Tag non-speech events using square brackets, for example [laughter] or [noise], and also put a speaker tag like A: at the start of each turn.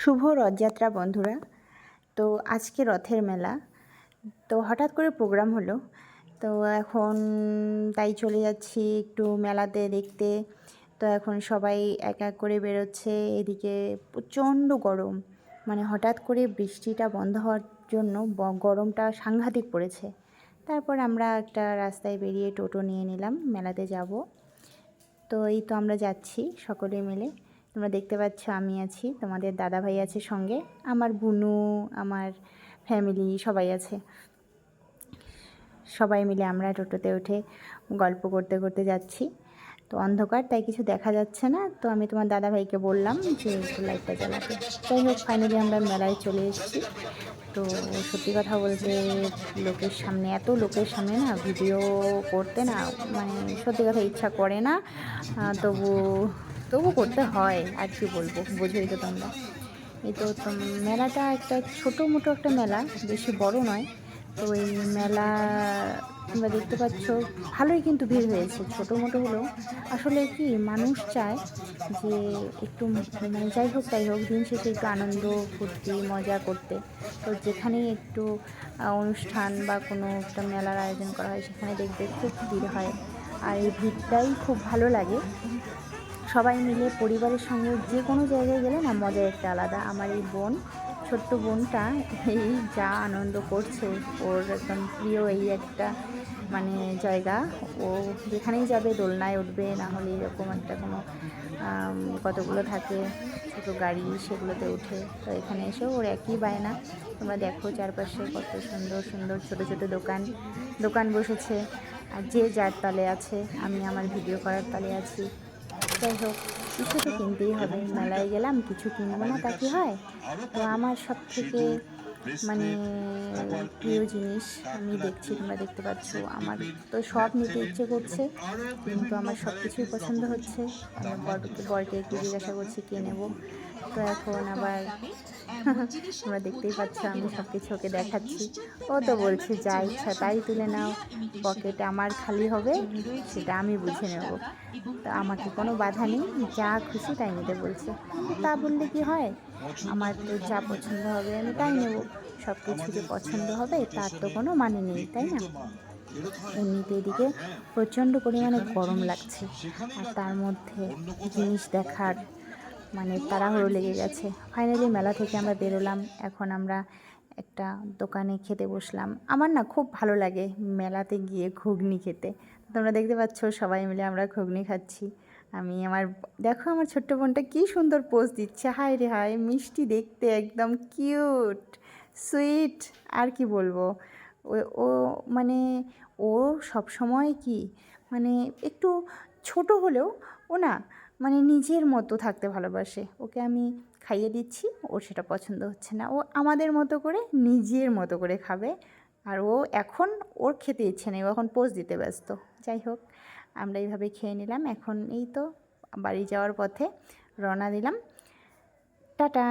A: শুভ রথযাত্রা বন্ধুরা। তো আজকে রথের মেলা। তো হঠাৎ করে প্রোগ্রাম হলো। তো এখন তাই চলে যাচ্ছি একটু মেলাতে দেখতে। তো এখন সবাই এক এক করে বেরোচ্ছে। এদিকে প্রচণ্ড গরম। মানে হঠাৎ করে বৃষ্টিটা বন্ধ হওয়ার জন্য গরমটা সাংঘাতিক পড়েছে। তারপর আমরা একটা রাস্তায় বেরিয়ে টোটো নিয়ে নিলাম। মেলাতে যাব। তো এই তো আমরা যাচ্ছি সকলে মিলে। তোমরা দেখতে পাচ্ছ, আমি আছি, তোমাদের দাদা ভাই আছে সঙ্গে, আমার বুনু, আমার ফ্যামিলি সবাই আছে। সবাই মিলে আমরা টোটোতে উঠে গল্প করতে করতে যাচ্ছি। তো অন্ধকার, তাই কিছু দেখা যাচ্ছে না। তো আমি তোমার দাদা ভাইকে বললাম যে, একটু লাইটটা জ্বালাতে। যাই হোক ফাইনালি আমরা মেলায় চলে এসেছি। তো সত্যি কথা বলতে, লোকের সামনে, এত লোকের সামনে না ভিডিও করতে না মানে সত্যি কথা ইচ্ছা করে না। তবু তবু করতে হয়, আর কি বলব, বোঝোই তো তোমরা। এই তো মেলাটা একটা ছোটো মোটো একটা মেলা, বেশি বড় নয়। তো এই মেলা তোমরা দেখতে পাচ্ছ, ভালোই কিন্তু ভিড় হয়েছে ছোটো মোটো হলেও। আসলে কি, মানুষ চায় যে একটু মানে যাই হোক, তাই হোক, দিন শেষে একটু আনন্দ, ফুর্তি, মজা করতে। তো যেখানেই একটু অনুষ্ঠান বা কোনো একটা মেলার আয়োজন করা হয়, সেখানে দেখবে খুব ভিড় হয়। আর এই ভিড়টাই খুব ভালো লাগে। সবাই মিলে পরিবারের সঙ্গে যে কোনো জায়গায় গেলে না মজা একটা আলাদা। আমার এই বোন, ছোট্ট বোনটা এই যা আনন্দ করছে, ওর একদম প্রিয় এই একটা মানে জায়গা। ও যেখানেই যাবে দোলনায় উঠবে, না হলে এরকম একটা কোনো কতগুলো থাকে, ছোটো গাড়ি সেগুলোতে উঠে। তো এখানে এসেও ওর একই বায়না। তোমরা দেখো চারপাশে কত সুন্দর সুন্দর ছোট ছোট দোকান দোকান বসেছে। আর যে যার তালে আছে, আমি আমার ভিডিও করার তালে আছি। যাই হোক কিছু তো কিনতেই হবে। মেলায় গেলাম, কিছু কিনবো না, তা কি হয়? তো আমার সব থেকে মানে প্রিয় জিনিস আমি দেখছি, তোমরা দেখতে পাচ্ছ, আমার তো সব নিতে ইচ্ছে করছে, কিন্তু আমার সব কিছুই পছন্দ হচ্ছে। আমার বরকে একটু জিজ্ঞাসা করছি, কে নেব? তো এখন আবার তোমরা [laughs] দেখতেই পাচ্ছ আমি সব কিছু ওকে দেখাচ্ছি। ও তো বলছে যা ইচ্ছা তাই তুলে নাও পকেট আমার খালি হবে সেটা আমি বুঝে নেব। তো আমাকে কোনো বাধা নেই যা খুশি তাই নিতে বলছে। তা বললে কি হয়? আমার তো যা পছন্দ হবে আমি তাই নেব। সব কিছু যে পছন্দ হবে তার তো কোনো মানে নেই তাই না? এমনিতে এদিকে প্রচণ্ড পরিমাণে গরম লাগছে। আর তার মধ্যে জিনিস দেখার মানে তাড়াহুড়ো লেগে গেছে। ফাইনালি মেলা থেকে আমরা বেরোলাম। এখন আমরা একটা দোকানে খেতে বসলাম। আমার না খুব ভালো লাগে মেলাতে গিয়ে ঘুগনি খেতে। তোমরা দেখতে পাচ্ছ সবাই মিলে আমরা ঘুগনি খাচ্ছি। আমি আমার, দেখো আমার ছোট্ট বোনটা কী সুন্দর পোজ দিচ্ছে। হায় রে হায়, মিষ্টি দেখতে একদম কিউট, সুইট, আর কি বলব? ও ও মানে ও সব সময় কি মানে একটু ছোট হলেও ও না মানে নিজের মতো থাকতে ভালোবাসে। ওকে আমি খাইয়ে দিচ্ছি, ওর সেটা পছন্দ হচ্ছে না। ও আমাদের মতো করে নিজের মতো করে খাবে। আর ও এখন ওর খেতে ইচ্ছে নেই, ও এখন পোস্ট দিতে ব্যস্ত। যাই হোক, আমরা এইভাবে খেয়ে নিলাম। এখন এই তো বাড়ি যাওয়ার পথে রওনা দিলাম। টাটা!